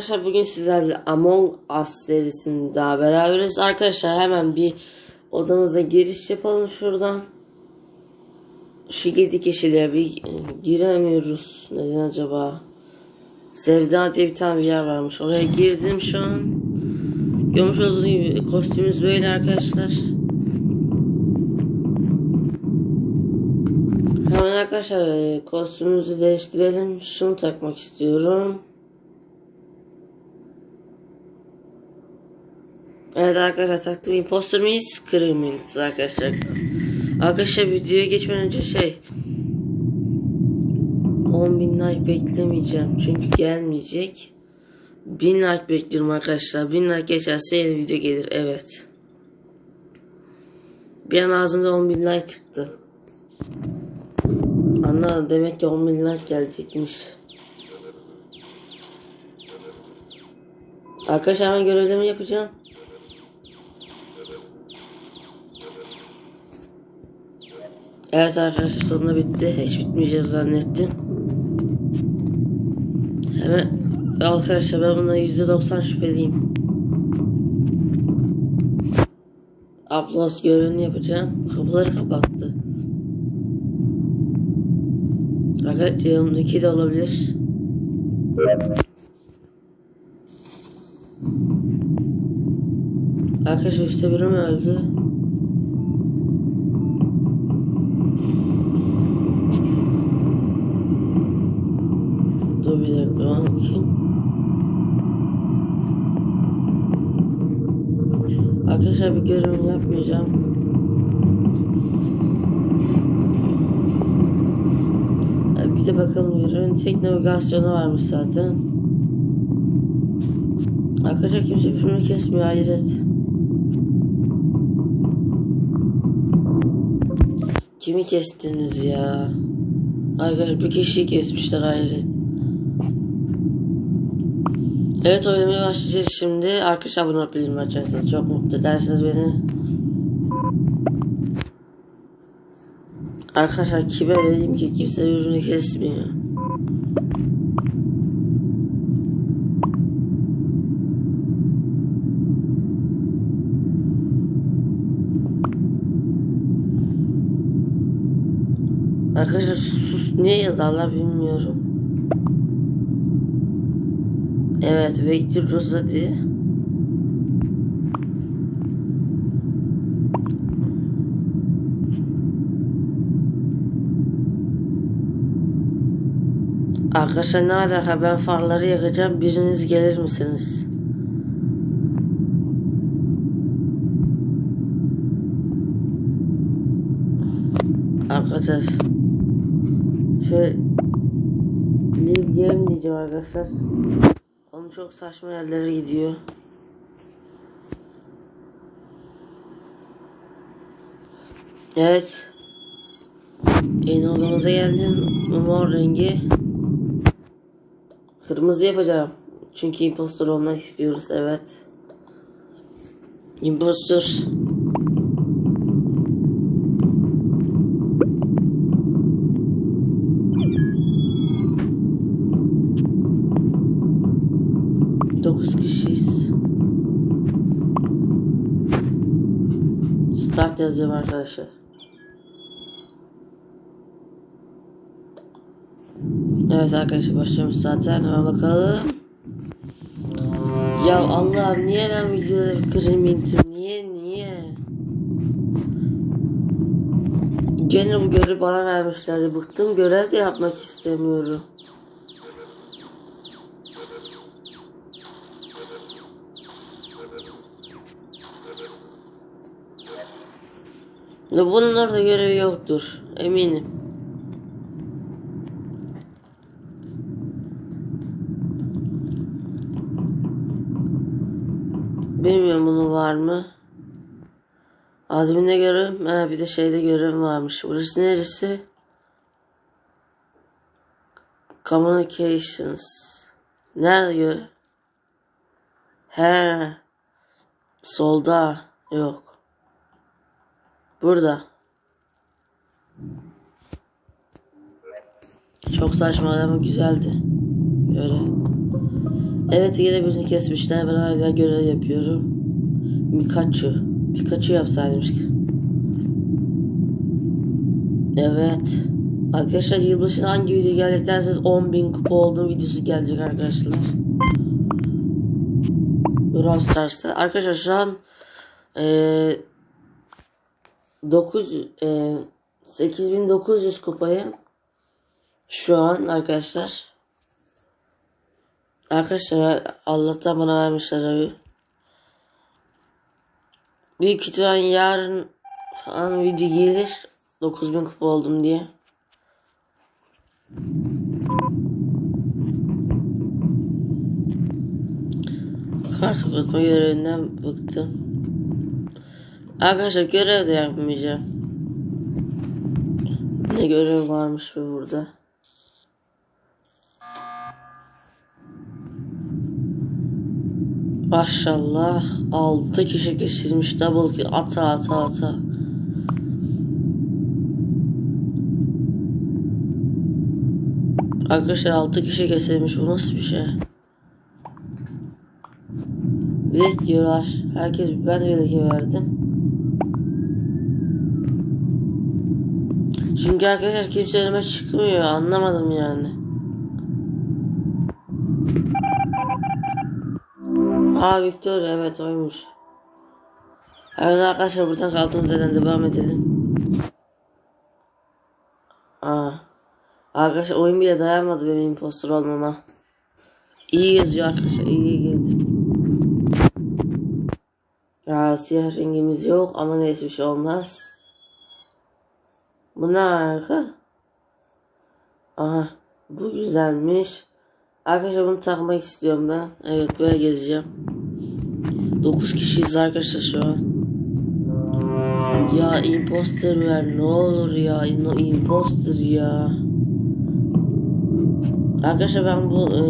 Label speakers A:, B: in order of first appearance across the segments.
A: arkadaşlar bugün sizlerle Among Us serisinde daha beraberiz. Arkadaşlar hemen bir odamıza giriş yapalım şuradan. Şu yedi kişiliğe bir giremiyoruz. Neden acaba? Sevda diye bir tane bir yer varmış. Oraya girdim şu an. Görmüş olduğunuz gibi kostümümüz böyle arkadaşlar. Hemen arkadaşlar e, kostümümüzü değiştirelim. Şunu takmak istiyorum. Evet arkadaşlar taktım. Imposter miyiz? Criminals arkadaşlar. Arkadaşlar videoya geçmeden önce şey 10.000 like beklemeyeceğim. Çünkü gelmeyecek. 1000 like bekliyorum arkadaşlar. 1000 like geçerse yeni video gelir. Evet. Bir an ağzımda 10.000 like çıktı. Anladım. Demek ki 10.000 like gelecekmiş. Arkadaşlar hemen görevlerimi yapacağım. Evet arkadaşlar sonunda bitti. Hiç bitmeyecek zannettim. Hemen arkadaşlar ben buna %90 şüpheliyim. Upload görevini yapacağım. Kapıları kapattı. Fakat yanımdaki de olabilir. Arkadaşlar işte biri mi öldü? Dur bir dakika bakayım. Arkadaşlar bir görevini yapmayacağım. Bir de bakalım görevin tek navigasyonu varmış zaten. Arkadaşlar kimse birbirini kesmiyor hayret. Kimi kestiniz ya? Arkadaşlar bir kişiyi kesmişler hayret. Evet oynamaya başlayacağız şimdi. Arkadaşlar abone olup bildirim açarsanız çok mutlu edersiniz beni. Arkadaşlar kime vereyim ki kimse birbirini kesmiyor. Arkadaşlar sus niye yazarlar bilmiyorum. Evet bekliyoruz hadi. Arkadaşlar ne alaka ben farları yakacağım biriniz gelir misiniz? Arkadaşlar şöyle live game diyeceğim arkadaşlar. Çok saçma yerlere gidiyor. Evet. Yeni odamıza geldim. Mor rengi. Kırmızı yapacağım. Çünkü impostor olmak istiyoruz. Evet. Impostor. Yazıyorum arkadaşlar. Evet arkadaşlar başlamış zaten. Hemen bakalım. Ya Allah'ım niye ben videoları kırayım intim? Niye niye? Gene bu görevi bana vermişlerdi. Bıktım görev de yapmak istemiyorum. Bunun orada görevi yoktur. Eminim. Bilmiyorum bunun var mı? Admin'de görev, ha, bir de şeyde görev varmış. Burası neresi? Communications. Nerede görev? He. Solda. Yok. Burada. Çok saçma ama güzeldi. Böyle. Evet yine birini kesmişler. Ben hala görev yapıyorum. Pikachu. Pikachu yapsaydım ki. Evet. Arkadaşlar yılbaşına hangi video gelecek derseniz 10.000 kupa olduğum videosu gelecek arkadaşlar. Brawl Stars'ta. Arkadaşlar şu an eee 9 eee 8900 kupayı şu an arkadaşlar. Arkadaşlar Allah'tan bana vermişler abi. Büyük ihtimal yarın falan video gelir. 9000 kupa oldum diye. Kart kapatma görevinden bıktım. Arkadaşlar görev de yapmayacağım. Ne görev varmış be burada. Maşallah 6 kişi kesilmiş double kill ata ata ata. Arkadaşlar 6 kişi kesilmiş bu nasıl bir şey? Bilek diyorlar. Herkes ben de bilek verdim. Çünkü arkadaşlar kimse önüme çıkmıyor anlamadım yani. Aa Victor evet oymuş. Evet arkadaşlar buradan kaldığımız yerden devam edelim. Aa. Arkadaşlar oyun bile dayanmadı benim impostor olmama. İyi yazıyor arkadaşlar iyi girdim. Ya siyah rengimiz yok ama neyse bir şey olmaz. Bu ne arka? Aha bu güzelmiş. Arkadaşlar bunu takmak istiyorum ben. Evet böyle gezeceğim. 9 kişiyiz arkadaşlar şu an. Ya imposter ver ne olur ya. No imposter ya. Arkadaşlar ben bu e,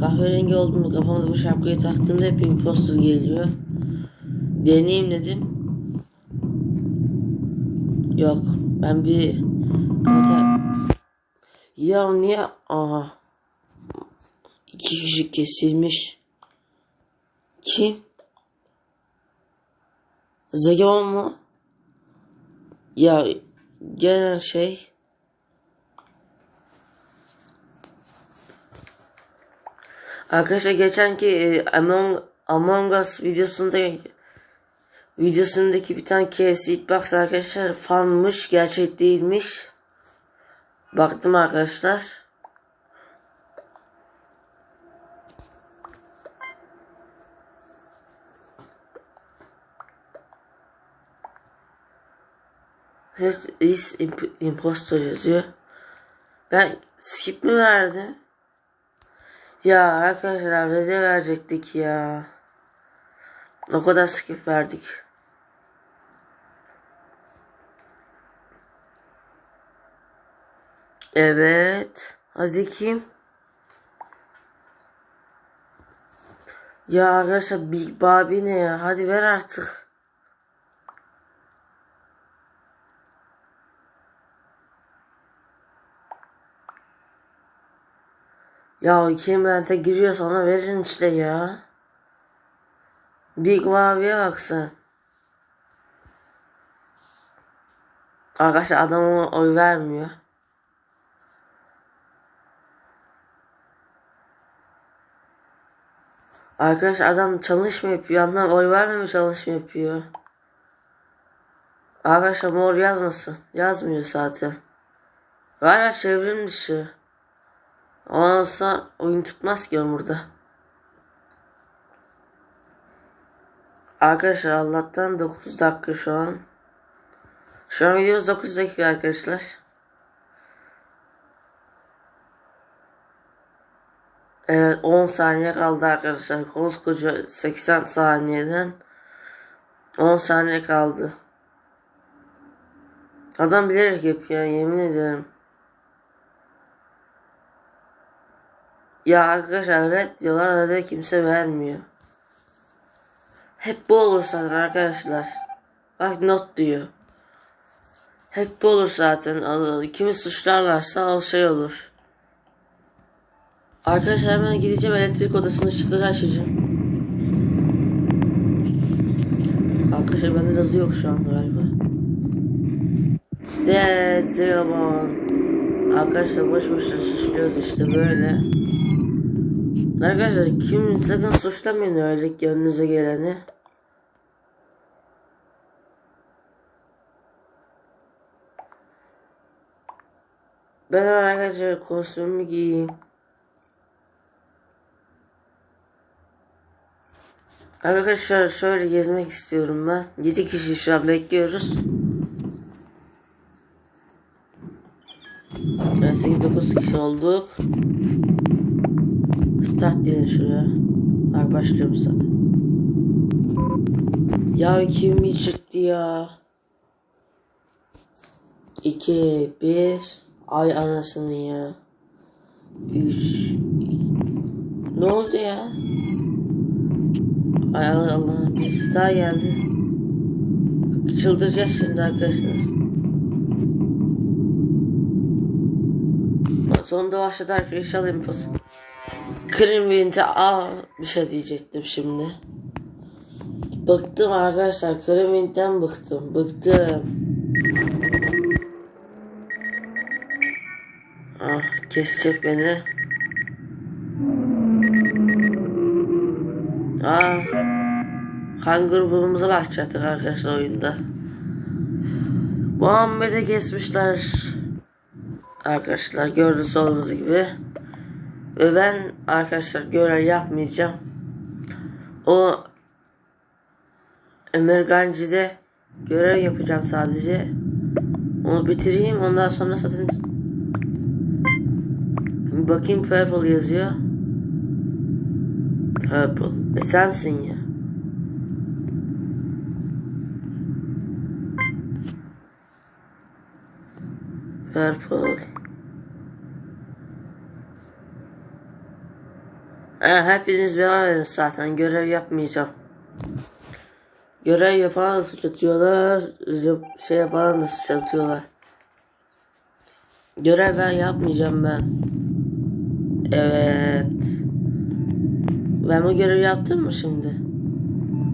A: kahverengi olduğumda kafamda bu şapkayı taktığımda hep imposter geliyor. Deneyeyim dedim. Yok. Ben bir kapatar. Ya niye? Aha. İki kişi kesilmiş. Kim? Zegaman mı? Ya genel şey. Arkadaşlar geçenki e, Among, Among Us videosunda videosundaki bir tane KFC Hitbox arkadaşlar fanmış gerçek değilmiş. Baktım arkadaşlar. is imp impostor yazıyor. Ben skip mi verdi? Ya arkadaşlar reze verecektik ya. O kadar skip verdik. Evet. Hadi kim? Ya arkadaşlar Big Babi ne ya? Hadi ver artık. Ya kim bente giriyor sonra verin işte ya. Big Babi'ye baksın. Arkadaşlar adam ona oy vermiyor. Arkadaş adam çalışma yapıyor. Yandan oy vermeme çalışma yapıyor. Arkadaşlar mor yazmasın. Yazmıyor zaten. Galiba çevrim dışı. Olsa oyun tutmaz ki burada. Arkadaşlar Allah'tan 9 dakika şu an. Şu an videomuz 9 dakika arkadaşlar. Evet 10 saniye kaldı arkadaşlar. Koskoca 80 saniyeden 10 saniye kaldı. Adam bilerek yapıyor yemin ederim. Ya arkadaşlar red diyorlar red kimse vermiyor. Hep bu olur zaten arkadaşlar. Bak not diyor. Hep bu olur zaten. Kimi suçlarlarsa o şey olur. Arkadaşlar hemen gideceğim elektrik odasının ışıkları açacağım. Arkadaşlar bende de hızı yok şu an galiba. Dead Zero Arkadaşlar boş boşuna suçluyoruz işte böyle. Arkadaşlar kim sakın suçlamayın öyle gönlünüze geleni. Ben arkadaşlar kostümümü giyeyim. Arkadaşlar şöyle gezmek istiyorum ben. 7 kişi şu an bekliyoruz. Evet 8-9 kişi olduk. Start diyelim şuraya. Bak başlıyorum zaten. Ya kim çıktı ya? 2 1 Ay anasını ya. 3 Ne oldu ya? Ay Allah Allah birisi daha geldi. Çıldıracağız şimdi arkadaşlar. Sonunda başladı arkadaşlar inşallah impos. Krim Wind'e aa bir şey diyecektim şimdi. Bıktım arkadaşlar Krim Wind'den bıktım bıktım. Ah kesecek beni. Aa, kan grubumuza bakacaktık arkadaşlar oyunda. Muhammed'e kesmişler. Arkadaşlar gördüğünüz olduğunuz gibi. Ve ben arkadaşlar görev yapmayacağım. O Emerganci'de görev yapacağım sadece. Onu bitireyim ondan sonra zaten bakayım purple yazıyor. Purple. E sensin ya. Purple. Ha, hepiniz beraberiz zaten. Görev yapmayacağım. Görev yapan da suç. Şey yapan da suç atıyorlar. Görev ben yapmayacağım ben. Evet. Ben bu görevi yaptım mı şimdi?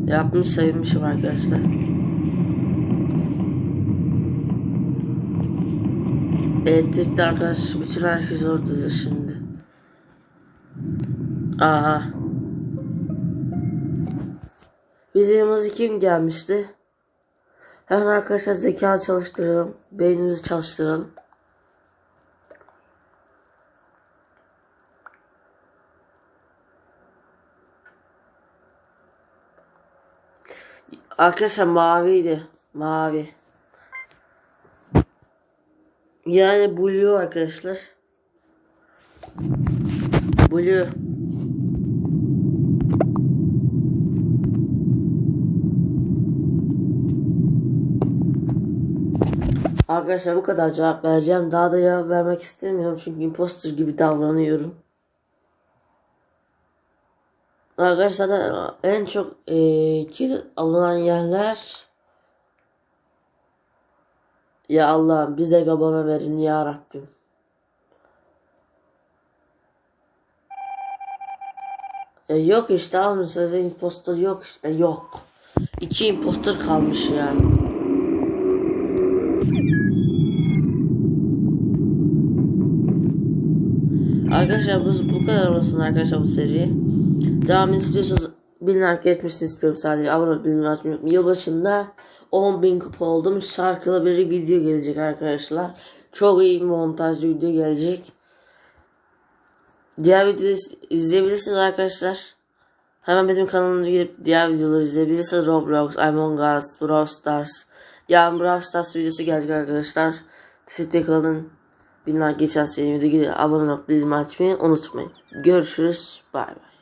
A: Yapmış sayılmışım arkadaşlar. Elektrikli arkadaş bütün herkes oradadır şimdi. Aha. Yanımıza kim gelmişti? Hemen arkadaşlar zeka çalıştıralım. Beynimizi çalıştıralım. Arkadaşlar maviydi. Mavi. Yani blue arkadaşlar. Blue. Arkadaşlar bu kadar cevap vereceğim. Daha da cevap vermek istemiyorum çünkü imposter gibi davranıyorum. Arkadaşlar da en çok e, kill alınan yerler Ya Allah'ım bize gabana verin ya Rabbim. E, yok işte almışsınız imposter yok işte yok. İki imposter kalmış ya. Arkadaşlar bu, bu kadar olsun arkadaşlar bu seri. Devam istiyorsanız like etmişsiniz istiyorum sadece. Abone olup bildirim açmayı unutmayın. Yılbaşında 10 bin kupa oldum. Şarkılı bir video gelecek arkadaşlar. Çok iyi montajlı video gelecek. Diğer videoları izleyebilirsiniz arkadaşlar. Hemen benim kanalıma girip diğer videoları izleyebilirsiniz. Roblox, Among Us, Brawl Stars. Yani Brawl Stars videosu gelecek arkadaşlar. Teşekkür kalın. Bin like geçen sene video. Abone olup bildirim açmayı unutmayın. Görüşürüz. Bay bay.